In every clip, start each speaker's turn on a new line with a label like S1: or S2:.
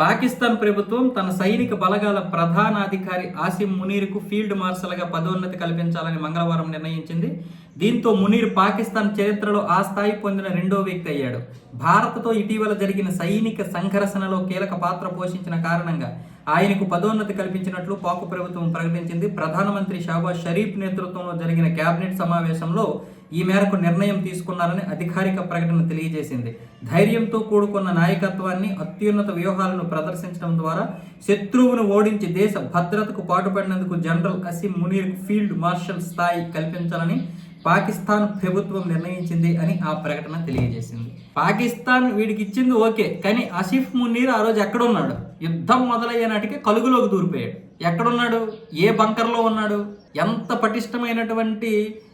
S1: పాకిస్తాన్ ప్రభుత్వం తన సైనిక బలగాల ప్రధానాధికారి ఆసిమ్ మునీర్కు ఫీల్డ్ మార్షల్గా పదోన్నతి కల్పించాలని మంగళవారం నిర్ణయించింది. దీంతో మునీర్ పాకిస్తాన్ చరిత్రలో ఆ స్థాయి పొందిన రెండో వ్యక్తి అయ్యాడు. భారత్తో ఇటీవల జరిగిన సైనిక సంఘర్షణలో కీలక పాత్ర పోషించిన కారణంగా ఆయనకు పదోన్నతి కల్పించినట్లు పాక్ ప్రభుత్వం ప్రకటించింది. ప్రధానమంత్రి షాబాజ్ షరీఫ్ నేతృత్వంలో జరిగిన కేబినెట్ సమావేశంలో ఈ మేరకు నిర్ణయం తీసుకున్నారని అధికారిక ప్రకటన తెలియజేసింది. ధైర్యంతో కూడుకున్న నాయకత్వాన్ని అత్యున్నత వ్యూహాలను ప్రదర్శించడం ద్వారా శత్రువును ఓడించి దేశ భద్రతకు పాటుపడినందుకు general Asim Munir field marshal స్థాయి కల్పించాలని పాకిస్తాన్ ప్రభుత్వం నిర్ణయించింది అని ఆ ప్రకటన తెలియజేసింది. పాకిస్తాన్ వీడికి ఇచ్చింది ఓకే కానీ ఆసిఫ్ మునీర్ ఆ రోజు ఎక్కడున్నాడు? యుద్ధం మొదలయ్యే నాటికి కలుగులోకి దూరిపోయాడు. ఎక్కడున్నాడు? ఏ బంకర్లో ఉన్నాడు? ఎంత పటిష్టమైనటువంటి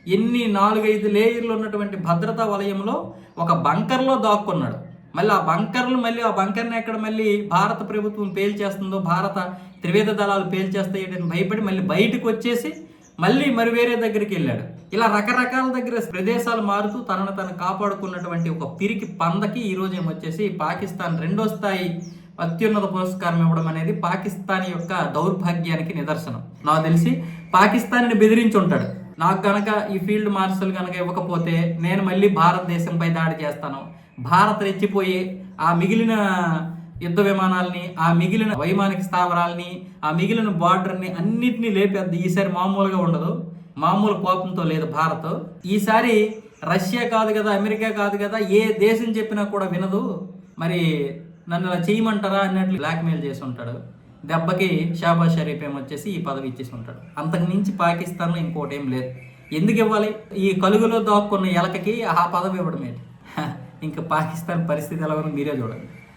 S1: ఎన్ని నాలుగైదు లేయర్లు ఉన్నటువంటి భద్రతా వలయంలో ఒక బంకర్లో దాక్కున్నాడు. మళ్ళీ ఆ బంకర్లు మళ్ళీ ఆ బంకర్ని ఎక్కడ మళ్ళీ భారత ప్రభుత్వం పేల్చేస్తుందో భారత త్రివేద దళాలు పేల్చేస్తాయని భయపడి మళ్ళీ బయటకు వచ్చేసి మళ్ళీ మరి వేరే దగ్గరికి వెళ్ళాడు. ఇలా రకరకాల దగ్గర ప్రదేశాలు మారుతూ తనను తను కాపాడుకున్నటువంటి ఒక పిరికి పందకి ఈ ఏమొచ్చేసి పాకిస్తాన్ రెండో స్థాయి అత్యున్నత పురస్కారం ఇవ్వడం అనేది పాకిస్తాన్ యొక్క దౌర్భాగ్యానికి నిదర్శనం. నాకు తెలిసి పాకిస్తాన్ని బెదిరించి ఉంటాడు. నాకు కనుక ఈ ఫీల్డ్ మార్షల్ కనుక ఇవ్వకపోతే నేను మళ్ళీ భారతదేశంపై దాడి చేస్తాను. భారత్ రెచ్చిపోయి ఆ మిగిలిన యుద్ధ విమానాలని ఆ మిగిలిన వైమానిక స్థావరాలని ఆ మిగిలిన బార్డర్ని అన్నిటినీ లేపేద్ది ఈసారి మామూలుగా ఉండదు. మామూలు కోపంతో లేదు భారత్. ఈసారి రష్యా కాదు కదా అమెరికా కాదు కదా ఏ దేశం చెప్పినా కూడా వినదు. మరి నన్ను ఇలా చేయమంటారా అన్నట్లు బ్లాక్మెయిల్ చేసి ఉంటాడు. దెబ్బకి షాబాజ్ షరీఫ్ ఏమొచ్చేసి ఈ పదవి ఇచ్చేసి ఉంటాడు. అంతకుమించి పాకిస్తాన్లో ఇంకోటి ఏం లేదు. ఎందుకు ఇవ్వాలి? ఈ కలుగులో దాక్కున్న ఎలకకి ఆ పదవి ఇవ్వడం ఏంటి ఇంకా పాకిస్తాన్ పరిస్థితి ఎలా మీరే చూడండి.